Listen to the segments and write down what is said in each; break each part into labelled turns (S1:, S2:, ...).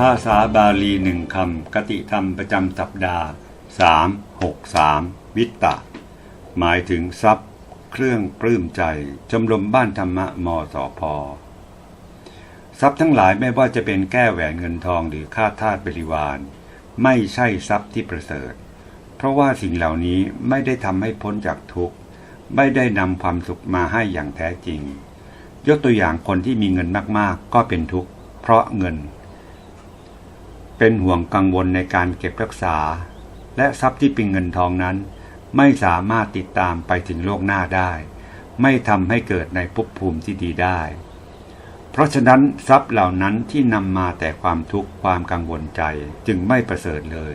S1: ภาษาบาลีหนึ่งคำกติธรรมประจำสัปดาห์ 363 วิตตะ หมายถึงทรัพย์ เครื่องปลื้มใจชมรมบ้านธรรมะมสพทรัพย์ทั้งหลายไม่ว่าจะเป็นแก้แหวนเงินทองหรือค่าทาสบริวาร ไม่ใช่ทรัพย์ที่ประเสริฐ เพราะว่าสิ่งเหล่านี้ไม่ได้ทำให้พ้นจากทุกข์ ไม่ได้นำความสุขมาให้อย่างแท้จริง ยกตัวอย่างคนที่มีเงินมากๆ ก็เป็นทุกข์ เพราะเงิน เป็นห่วงกังวลในการเก็บรักษา และทรัพย์ที่เป็นเงินทองนั้น ไม่สามารถติดตามไปถึงโลกหน้าได้ ไม่ทำให้เกิดในภพภูมิที่ดีได้ เพราะฉะนั้นทรัพย์เหล่านั้นที่นำมาแต่ความทุกข์ความกังวลใจจึงไม่ประเสริฐเลย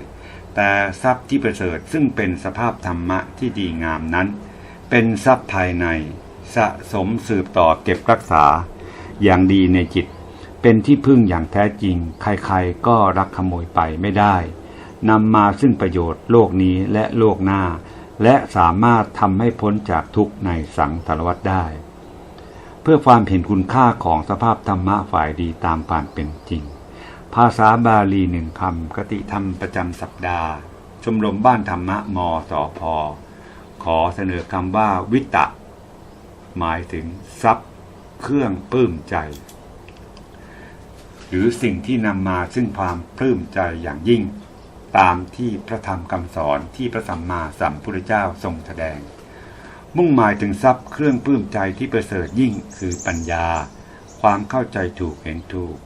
S1: แต่ทรัพย์ที่ประเสริฐซึ่งเป็นสภาพธรรมะที่ดีงามนั้น เป็นทรัพย์ภายใน สะสมสืบต่อเก็บรักษา อย่างดีในจิต เป็นที่พึ่งอย่างแท้จริง ใครๆก็รักขโมยไปไม่ได้นำมาซึ่งประโยชน์โลกนี้และโลกหน้า และสามารถทำให้พ้นจากทุกข์ในสังสารวัฏได้ เพื่อความเห็นคุณค่าของสภาพธรรมะฝ่ายดีตามความเป็นจริง ภาษาบาลีหนึ่งคำกติธรรมประจำสัปดาห์ ชมรมบ้านธรรมะมสอพขอเสนอคำว่าวิตะ หมายถึงทรัพย์ เครื่องปลื้มใจ หรือสิ่งที่นำมาซึ่งความปลื้มใจอย่างยิ่ง ตามที่พระธรรมคำสอนที่พระสัมมาสัมพุทธเจ้าทรงแสดง มุ่งหมายถึงทรัพย์เครื่องปลื้มใจที่ประเสริฐยิ่งคือปัญญา ความเข้าใจถูกเห็นถูก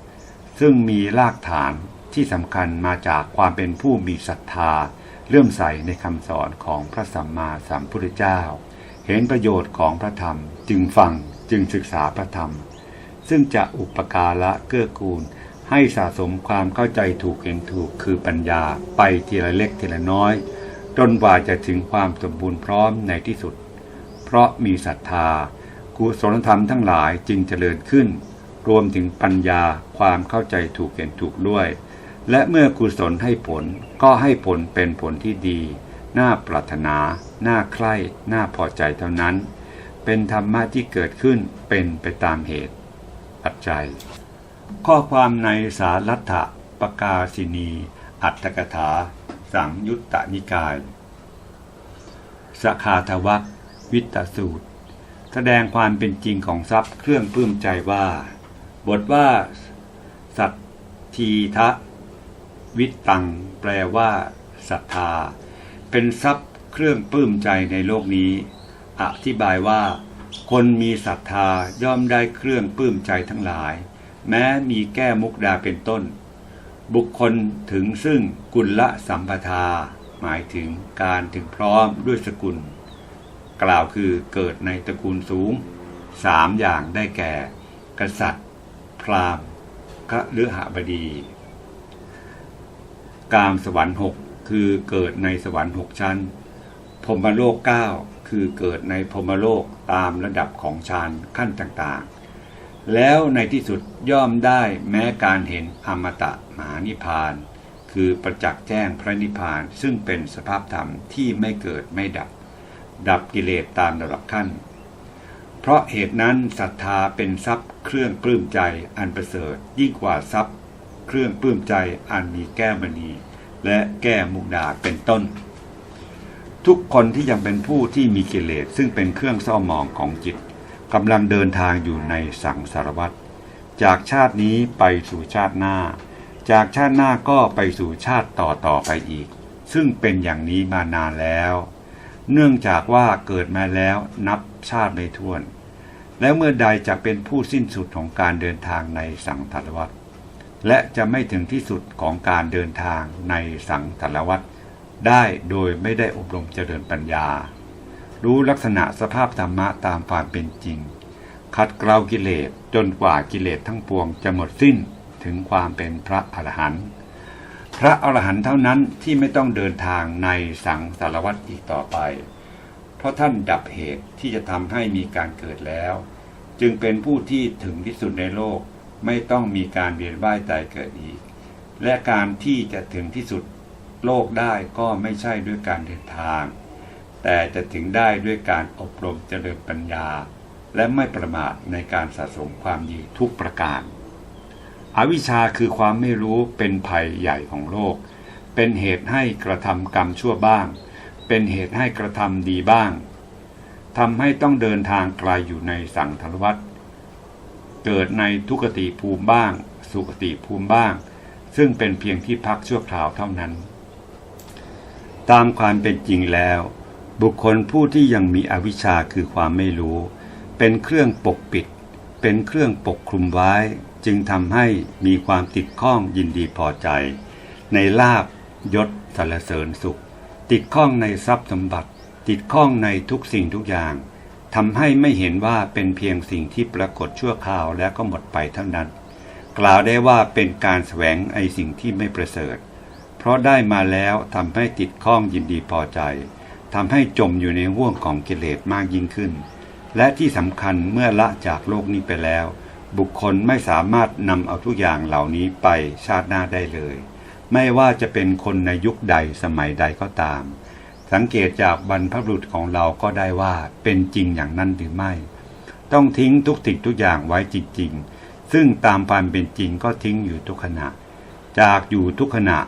S1: ซึ่งมีรากฐานที่สำคัญมาจากความเป็นผู้มีศรัทธาเลื่อมใสในคำสอนของพระสัมมาสัมพุทธเจ้า เห็นประโยชน์ของพระธรรม จึงฟังจึงศึกษาพระธรรม ซึ่งจะอุปการะเกื้อกูล ให้สะสมความเข้าใจถูกเห็นถูกคือปัญญาไปทีละเล็กทีละน้อย จนกว่าจะถึงความสมบูรณ์พร้อมในที่สุด เพราะมีศรัทธา กุศลธรรมทั้งหลายจึงเจริญขึ้น รวมถึงปัญญาความเข้าใจถูกเห็นถูกด้วย และเมื่อกุศลให้ผลก็ให้ผลเป็นผลที่ดีน่าปรารถนา น่าใคร่ น่าพอใจเท่านั้น เป็นธรรมะที่เกิดขึ้นเป็นไปตามเหตุ ปัจจัย ข้อความในสารัตถปกาสินี อัตถกถา สังยุตตนิกายสคาทวักวิตตสูตร แสดงความเป็นจริงของทรัพย์เครื่องปลื้มใจว่า บทว่า สัตทีทะ วิตตัง แปลว่าศรัทธา เป็นทรัพย์เครื่องปลื้มใจในโลกนี้ อธิบายว่า คนมีศรัทธาย่อมได้เครื่องปลื้มใจทั้งหลาย แม้มีแก้มุกดาเป็นต้น บุคคลถึงซึ่งกุลละสัมปทา หมายถึงการถึงพร้อมด้วยสกุล กล่าวคือเกิดในตระกูลสูงสามอย่างได้แก่ กษัตริย์ พราหมณ์คฤหบดี กามสวรรค์หกคือเกิดในสวรรค์หกชั้นพรมโลกเก้า คือเกิดในพรมโลกตามระดับของฌานขั้นต่างๆ แล้วในที่สุดย่อมได้แม้การเห็นอมตะมหานิพาน คือประจักษ์แจ้งพระนิพพานซึ่งเป็นสภาพธรรมที่ไม่เกิดไม่ดับ ดับกิเลสตามระดับขั้น เพราะเหตุนั้นศรัทธาเป็นทรัพย์เครื่องปลื้มใจอันประเสริฐยิ่งกว่าทรัพย์ เครื่องปลื้มใจอันมีแก้มณีและแก้มุกดาเป็นต้น ทุกคนที่ยังเป็นผู้ที่มีกิเลสซึ่งเป็นเครื่องเศร้ามองของจิตกำลังเดินทางอยู่ในสังสารวัฏจากชาตินี้ไปสู่ชาติหน้า จากชาติหน้าก็ไปสู่ชาติต่อต่อไปอีก ซึ่งเป็นอย่างนี้มานานแล้ว เนื่องจากว่าเกิดมาแล้วนับชาติไม่ถ้วน แล้วเมื่อใดจะเป็นผู้สิ้นสุดของการเดินทางในสังสารวัฏและจะไม่ถึงที่สุดของการเดินทางในสังสารวัฏ ได้โดยไม่ได้อบรมเจริญปัญญา รู้ลักษณะสภาพธรรมะตามความเป็นจริง ขัดเกลากิเลสจนกว่ากิเลสทั้งปวงจะหมดสิ้นถึงความเป็นพระอรหันต์พระอรหันต์เท่านั้นที่ไม่ต้องเดินทางในสังสารวัฏอีกต่อไป เพราะท่านดับเหตุที่จะทำให้มีการเกิดแล้ว จึงเป็นผู้ที่ถึงที่สุดในโลกไม่ต้องมีการเวียนว่ายตายเกิดอีก และการที่จะถึงที่สุด โลกได้ก็ไม่ใช่ด้วยการเดินทาง แต่จะถึงได้ด้วยการอบรมเจริญปัญญา และไม่ประมาทในการสะสมความดีทุกประการ อวิชชาคือความไม่รู้เป็นภัยใหญ่ของโลก เป็นเหตุให้กระทำกรรมชั่วบ้าง เป็นเหตุให้กระทำดีบ้างทำให้ต้องเดินทางไกลอยู่ในสังสารวัฏเกิดในทุกติภูมิบ้าง สุกติภูมิบ้าง ซึ่งเป็นเพียงที่พักชั่วคราวเท่านั้น ตามความเป็นจริงแล้ว บุคคลผู้ที่ยังมีอวิชชาคือความไม่รู้ เป็นเครื่องปกปิด เป็นเครื่องปกคลุมไว้ จึงทำให้มีความติดข้องยินดีพอใจ ในลาบยศสรรเสริญสุข ติดข้องในทรัพย์สมบัติ ติดข้องในทุกสิ่งทุกอย่างทำให้ไม่เห็นว่าเป็นเพียงสิ่งที่ปรากฏชั่วคราวแล้วก็หมดไปเท่านั้น กล่าวได้ว่าเป็นการแสวงไอสิ่งที่ไม่ประเสริฐ เพราะได้มาแล้วทำให้ติดข้องยินดีพอใจทำให้จมอยู่ในห่วงของกิเลสมากยิ่งขึ้น และที่สำคัญเมื่อละจากโลกนี้ไปแล้ว บุคคลไม่สามารถนำเอาทุกอย่างเหล่านี้ไปชาติหน้าได้เลย ไม่ว่าจะเป็นคนในยุคใดสมัยใดก็ตาม สังเกตจากบรรพบุรุษของเราก็ได้ว่าเป็นจริงอย่างนั้นหรือไม่ ต้องทิ้งทุกสิ่งทุกอย่างไว้จริงๆซึ่งตามความเป็นจริงก็ทิ้งอยู่ทุกขณะ จากอยู่ทุกขณะ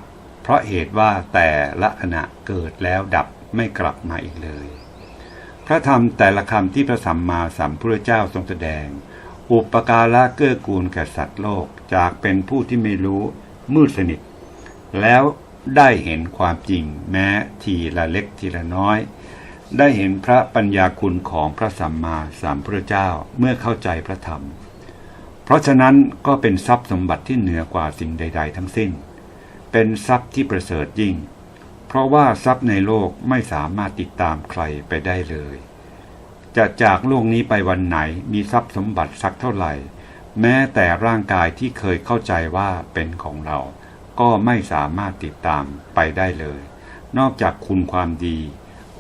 S1: เพราะเหตุว่าแต่ละขณะเกิดแล้วดับไม่กลับมาอีกเลย พระธรรมแต่ละคำที่พระสัมมาสัมพุทธเจ้าทรงแสดง อุปการะเกื้อกูลแก่สัตว์โลกจากเป็นผู้ที่ไม่รู้มืดสนิท แล้วได้เห็นความจริงแม้ทีละเล็กทีละน้อย ได้เห็นพระปัญญาคุณของพระสัมมาสัมพุทธเจ้าเมื่อเข้าใจพระธรรม เพราะฉะนั้นก็เป็นทรัพย์สมบัติที่เหนือกว่าสิ่งใด ๆ ทั้งสิ้น เป็นทรัพย์ที่ประเสริฐยิ่ง เพราะว่าทรัพย์ในโลกไม่สามารถติดตามใครไปได้เลย จะจากโลกนี้ไปวันไหนมีทรัพย์สมบัติสักเท่าไหร่ แม้แต่ร่างกายที่เคยเข้าใจว่าเป็นของเรา ก็ไม่สามารถติดตามไปได้เลย นอกจากคุณความดี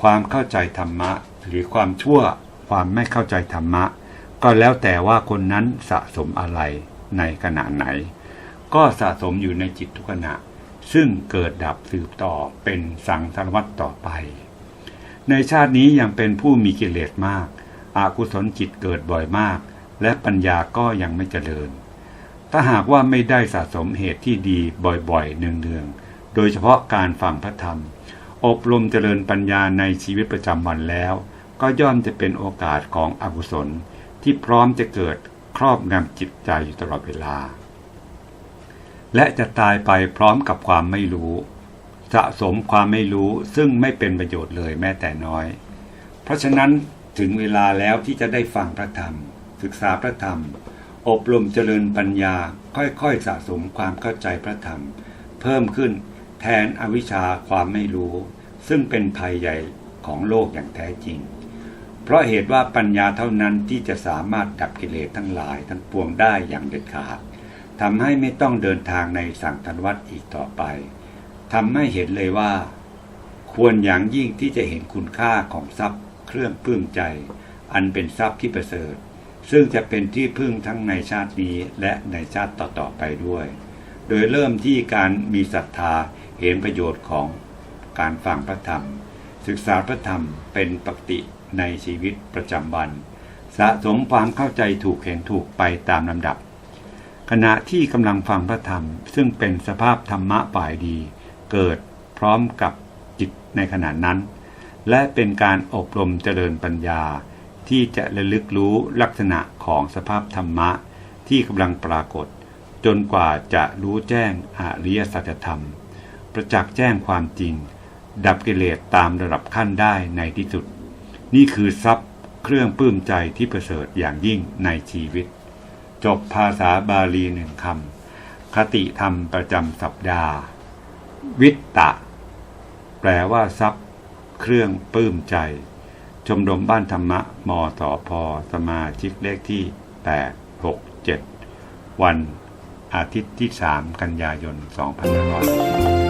S1: ความเข้าใจธรรมะ หรือความชั่ว ความไม่เข้าใจธรรมะ ก็แล้วแต่ว่าคนนั้นสะสมอะไรในขณะไหน ก็สะสมอยู่ในจิตทุกขณะ ซึ่งเกิดดับสืบต่อเป็นสังสารวัตต่อไป ในชาตินี้ยังเป็นผู้มีกิเลสมาก อากุศลจิตเกิดบ่อยมาก และปัญญาก็ยังไม่เจริญ ถ้าหากว่าไม่ได้สะสมเหตุที่ดีบ่อยๆ เนืองๆ โดยเฉพาะการฟังพระธรรม อบรมเจริญปัญญาในชีวิตประจำวันแล้ว ก็ย่อมจะเป็นโอกาสของอกุศลที่พร้อมจะเกิดครอบงำจิตใจอยู่ตลอดเวลา และจะตายไปพร้อมกับความไม่รู้ สะสมความไม่รู้ซึ่งไม่เป็นประโยชน์เลยแม้แต่น้อย เพราะฉะนั้นถึงเวลาแล้วที่จะได้ฟังพระธรรม ศึกษาพระธรรม อบรมเจริญปัญญาค่อยๆสะสมความเข้าใจพระธรรม เพิ่มขึ้นแทนอวิชชาความไม่รู้ ซึ่งเป็นภัยใหญ่ของโลกอย่างแท้จริง เพราะเหตุว่าปัญญาเท่านั้นที่จะสามารถดับกิเลสทั้งหลายทั้งปวงได้อย่างเด็ดขาด ทำให้ไม่ต้องเดินทางในสังสารวัฏอีกต่อไปทำให้เห็นเลยว่า ควรอย่างยิ่งที่จะเห็นคุณค่าของทรัพย์เครื่องปลื้มใจ อันเป็นทรัพย์ที่ประเสริฐ ซึ่งจะเป็นที่พึ่งทั้งในชาตินี้และในชาติต่อๆไปด้วย โดยเริ่มที่การมีศรัทธาเห็นประโยชน์ของการฟังพระธรรม ศึกษาพระธรรมเป็นปกติในชีวิตประจำวัน สะสมความเข้าใจถูกเห็นถูกไปตามลำดับ ขณะที่กำลังฟังพระธรรม ซึ่งเป็นสภาพธรรมะฝ่ายดี เกิดพร้อมกับจิตในขณะนั้น และเป็นการอบรมเจริญปัญญา ที่จะระลึกรู้ลักษณะของสภาพธรรมะ ที่กำลังปรากฏ จนกว่าจะรู้แจ้งอริยสัจธรรม ประจักษ์แจ้งความจริง ดับกิเลสตามระดับขั้นได้ในที่สุด นี่คือทรัพย์เครื่องปลื้มใจที่ประเสริฐอย่างยิ่งในชีวิต จบภาษาบาลีหนึ่งคำคติธรรมประจำสัปดาห์ วิตตะ แปลว่าทรัพย์ เครื่องปลื้มใจ ชมรมบ้านธรรมะ มสพสมาชิกเลขที่ 867 วันอาทิตย์ที่ 3 กันยายน 2560